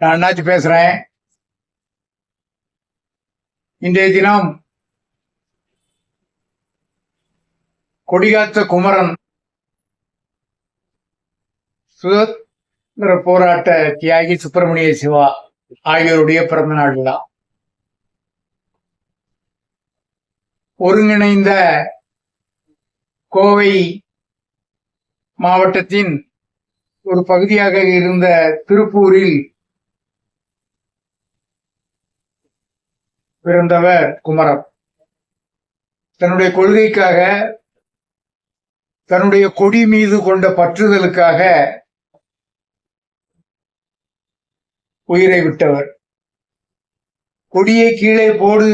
நான் அண்ணாச்சி பேசுறேன்? இன்றைய தினம் கொடிகாத்த குமரன் சுதந்திர போராட்ட தியாகி சுப்பிரமணிய சிவா ஆகியோருடைய பிறந்த நாள் விழா. ஒருங்கிணைந்த கோவை மாவட்டத்தின் ஒரு பகுதியாக இருந்த திருப்பூரில் பிறந்தவர் குமரன். தன்னுடைய கொள்கைக்காக தன்னுடைய கொடி மீது கொண்ட பற்றுதலுக்காக உயிரை விட்டவர். கொடியை கீழே போடு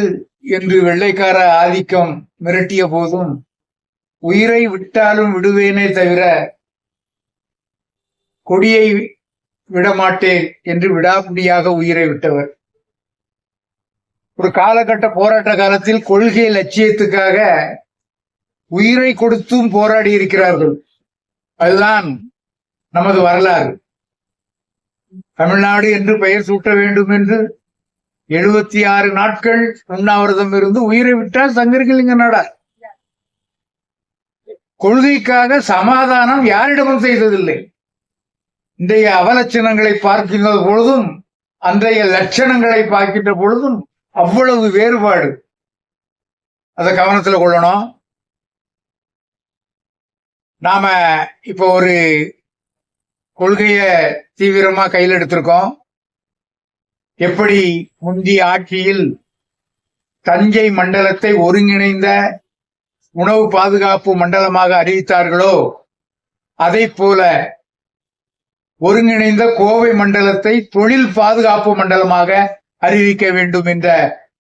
என்று வெள்ளைக்கார ஆதிக்கம் மிரட்டிய போதும் உயிரை விட்டாலும் விடுவேனே தவிர கொடியை விடமாட்டேன் என்று விடாமுடியாக உயிரை விட்டவர். ஒரு காலகட்ட போராட்ட காலத்தில் கொள்கை லட்சியத்துக்காக உயிரை கொடுத்தும் போராடி இருக்கிறார்கள். அதுதான் நமது வரலாறு. தமிழ்நாடு என்று பெயர் சூட்ட வேண்டும் என்று எழுபத்தி ஆறு நாட்கள் உண்ணாவிரதம் இருந்து உயிரை விட்டால் சங்கரிக்கலிங்க நாடார். கொள்கைக்காக சமாதானம் யாரிடமும் செய்ததில்லை. இன்றைய அவலட்சணங்களை பார்க்கின்ற பொழுதும் அன்றைய லட்சணங்களை பார்க்கின்ற பொழுதும் அவ்வளவு வேறுபாடு. அதை கவனத்தில் கொள்ளணும். நாம இப்போ ஒரு கொள்கையை தீவிரமாக கையில் எடுத்திருக்கோம். எப்படி முந்தி ஆட்சியில் தஞ்சை மண்டலத்தை ஒருங்கிணைந்த உணவு பாதுகாப்பு மண்டலமாக அறிவித்தார்களோ அதை போல ஒருங்கிணைந்த கோவை மண்டலத்தை தொழில் பாதுகாப்பு மண்டலமாக அறிவிக்க வேண்டும் என்ற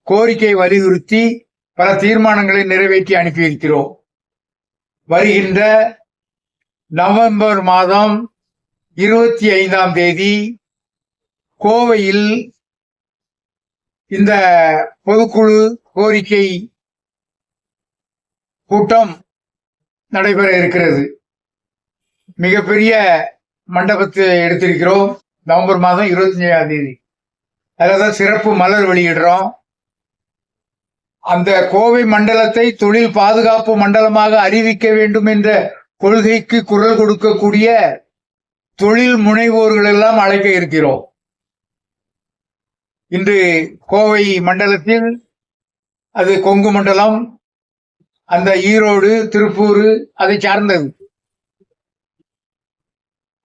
கோரிக்கை வலியுறுத்தி பல தீர்மானங்களை நிறைவேற்றி அனுப்பியிருக்கிறோம் வருகின்ற நவம்பர் மாதம் இருபத்தி ஐந்தாம் தேதி கோவையில் இந்த பொதுக்குழு கோரிக்கை கூட்டம் நடைபெற இருக்கிறது. மிகப்பெரிய மண்டபத்தை எடுத்திருக்கிறோம். நவம்பர் மாதம் இருபத்தி ஏழாம் தேதி. அதில் சிறப்பு மலர் வெளியிடுறோம். அந்த கோவை மண்டலத்தை தொழில் பாதுகாப்பு மண்டலமாக அறிவிக்க வேண்டும் என்ற கொள்கைக்கு குரல் கொடுக்கக்கூடிய தொழில் முனைவோர்கள் எல்லாம் அழைக்க இருக்கிறோம். இன்று கோவை மண்டலத்தில் அது கொங்கு மண்டலம் அந்த ஈரோடு திருப்பூர் அதை சார்ந்தது.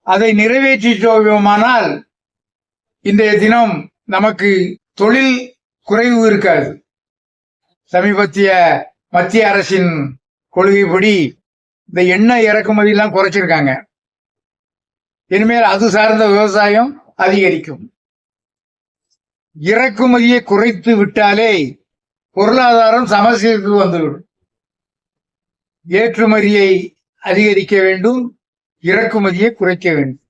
அதை நிறைவேற்றி நிறைவேற்றிட்டோமானால் இன்றைய தினம் நமக்கு தொழில் குறைவு இருக்காது. சமீபத்திய மத்திய அரசின் கொள்கைப்படி இந்த எண்ணெய் இறக்குமதி எல்லாம் குறைச்சிருக்காங்க. இனிமேல் அது சார்ந்த விவசாயம் அதிகரிக்கும். இறக்குமதியை குறைத்து விட்டாலே பொருளாதாரம் சமசீருக்கு வந்துவிடும். ஏற்றுமதியை அதிகரிக்க வேண்டும் இறக்குமதியை குறைக்க வேண்டும்.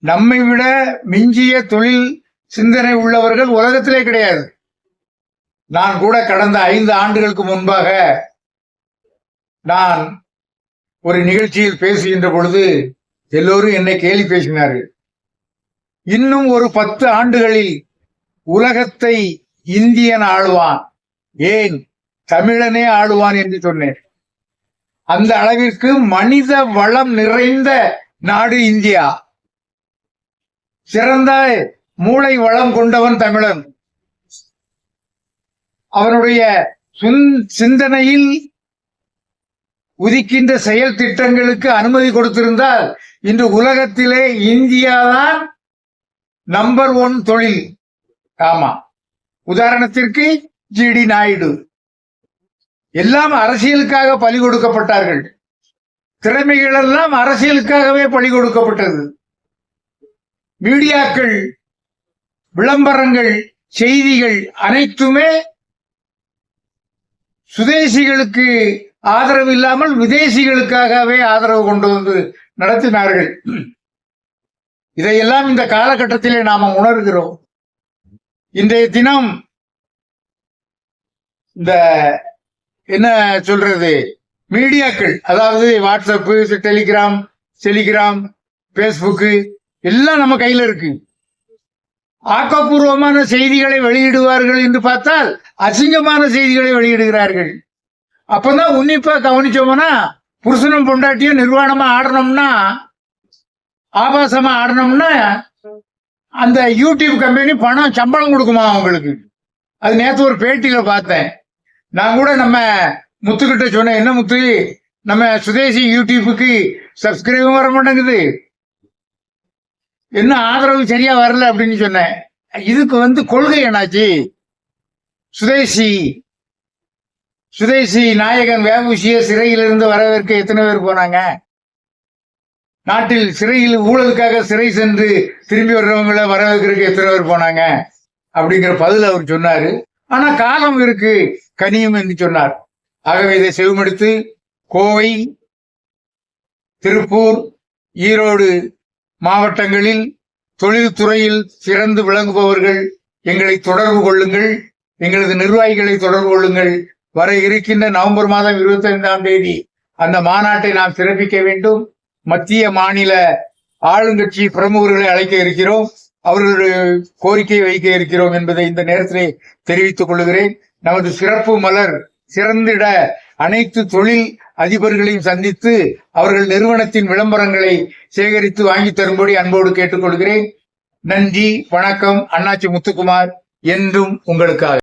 நம்மை விட மிஞ்சிய தொழில் சிந்தனை உள்ளவர்கள் உலகத்திலே கிடையாது. நான் கூட கடந்த ஐந்து ஆண்டுகளுக்கு முன்பாக நான் ஒரு நிகழ்ச்சியில் பேசுகின்ற பொழுது எல்லோரும் என்னை கேலி பேசினார்கள். இன்னும் ஒரு பத்து ஆண்டுகளில் உலகத்தை இந்தியன் ஆளுவான். ஏன்? தமிழனே ஆளுவான் என்று சொன்னேன். அந்த அளவிற்கு மனித வளம் நிறைந்த நாடு இந்தியா. சிறந்த மூளை வளம் கொண்டவன் தமிழன். அவனுடைய சிந்தனையில் உதிக்கின்ற செயல் திட்டங்களுக்கு அனுமதி கொடுத்திருந்தால் இன்று உலகத்திலே இந்தியாதான் நம்பர் ஒன் தொழில். ஆமா. உதாரணத்திற்கு ஜிடி நாயுடு. எல்லாம் அரசியலுக்காக பலி கொடுக்கப்பட்டார்கள். திறமைகள் எல்லாம் அரசியலுக்காகவே பலி கொடுக்கப்பட்டது. மீடியாக்கள் விளம்பரங்கள் செய்திகள் அனைத்துமே சுதேசிகளுக்கு ஆதரவு இல்லாமல் விதேசிகளுக்காகவே ஆதரவு கொண்டு வந்து நடத்தினார்கள். இதையெல்லாம் இந்த காலகட்டத்திலே நாம உணர்கிறோம். இன்றைய தினம் இந்த என்ன சொல்றது? மீடியாக்கள் அதாவது வாட்ஸ்அப்பு டெலிகிராம் டெலிகிராம் பேஸ்புக்கு எல்லாம் நம்ம கையில இருக்கு. ஆக்கப்பூர்வமான செய்திகளை வெளியிடுவார்கள் என்று பார்த்தால் அசிங்கமான செய்திகளை வெளியிடுகிறார்கள். அப்பதான் உன்னிப்பா கவனிச்சோம்னா புருஷனும் பொண்டாட்டியும் நிர்வாணமா ஆடணும்னா ஆபாசமா ஆடணும்னா அந்த யூடியூப் கம்பெனி பணம் சம்பளம் கொடுக்குமா அவங்களுக்கு? அது நேத்து ஒரு பேட்டியில பார்த்தேன். நான் கூட நம்ம முத்துக்கிட்ட சொன்னேன் என்ன முத்து நம்ம சுதேசி யூடியூபுக்கு சப்ஸ்கிரைபும் வர மாட்டேங்குது என்ன ஆதரவு சரியா வரல அப்படின்னு சொன்னேன். இதுக்கு வந்து கொள்கை என்னாச்சு? சுதேசி சுதேசி நாயகன் வேபூசிய சிறையிலிருந்து வரவேற்க எத்தனை பேர் போனாங்க? நாட்டில் சிறையில் ஊழலுக்காக சிறை சென்று திரும்பி வர்றவங்கள வரவேற்கிறதுக்கு எத்தனை பேர் போனாங்க? அப்படிங்கிற பதில் அவர் சொன்னாரு. ஆனா காலம் இருக்கு கனியும் என்று சொன்னார். ஆகவே இதை செவிமடுத்து கோவை திருப்பூர் ஈரோடு மாவட்டங்களில் தொழில்துறையில் சிறந்து விளங்குபவர்கள் எங்களை தொடர்பு கொள்ளுங்கள். எங்களது நிர்வாகிகளை தொடர்பு கொள்ளுங்கள். வர இருக்கின்ற நவம்பர் மாதம் இருபத்தி ஐந்தாம் தேதி அந்த மாநாட்டை நாம் சிறப்பிக்க வேண்டும். மத்திய மாநில ஆளுங்கட்சி பிரமுகர்களை அழைக்க இருக்கிறோம். அவர்களுடைய கோரிக்கை வைக்க இருக்கிறோம் என்பதை இந்த நேரத்திலே தெரிவித்துக் கொள்கிறேன். நமது சிறப்பு மலர் சிறந்திட அனைத்து தொழில் அதிபர்களையும் சந்தித்து அவர்கள் நிறுவனத்தின் விளம்பரங்களை சேகரித்து வாங்கி தரும்படி அன்போடு கேட்டுக்கொள்கிறேன். நன்றி வணக்கம். அண்ணாச்சி முத்துக்குமார் என்றும் உங்களுக்காக.